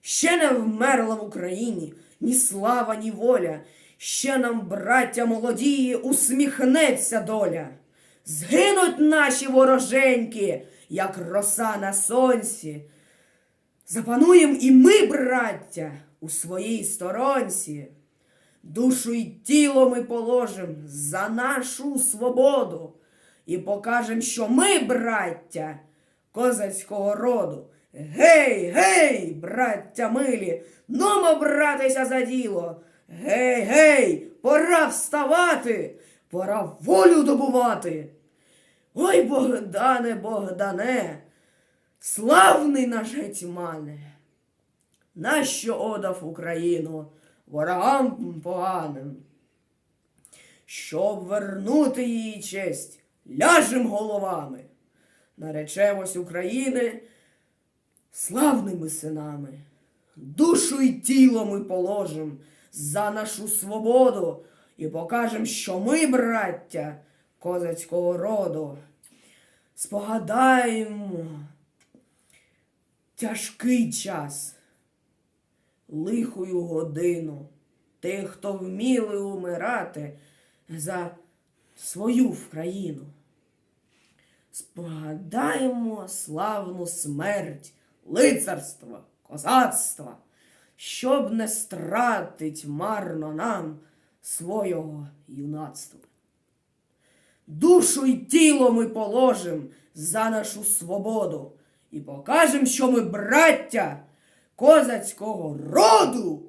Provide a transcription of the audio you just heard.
Ще не вмерла в Україні ні слава, ні воля. Ще нам, браття молодії, усміхнеться доля. Згинуть наші вороженьки, як роса на сонці. Запануєм і ми, браття, у своїй сторонці. Душу й тіло ми положим за нашу свободу і покажем, що ми, браття, козацького роду. Гей, гей, браття милі, нумо братися за діло. Гей, гей, пора вставати, пора волю добувати. Ой, Богдане, Богдане, славний наш гетьмане, нащо одав Україну ворогам поганим? Щоб вернути її честь, ляжем головами, наречемось України славними синами. Душу й тіло ми положим за нашу свободу і покажем, що ми, браття козацького роду. Спогадаємо тяжкий час, лихую годину тих, хто вміли умирати за свою країну. Спогадаємо славну смерть, лицарства, козацтва, щоб не стратить марно нам свого юнацтва. Душу й тіло ми положим за нашу свободу і покажем, що ми браття козацького роду.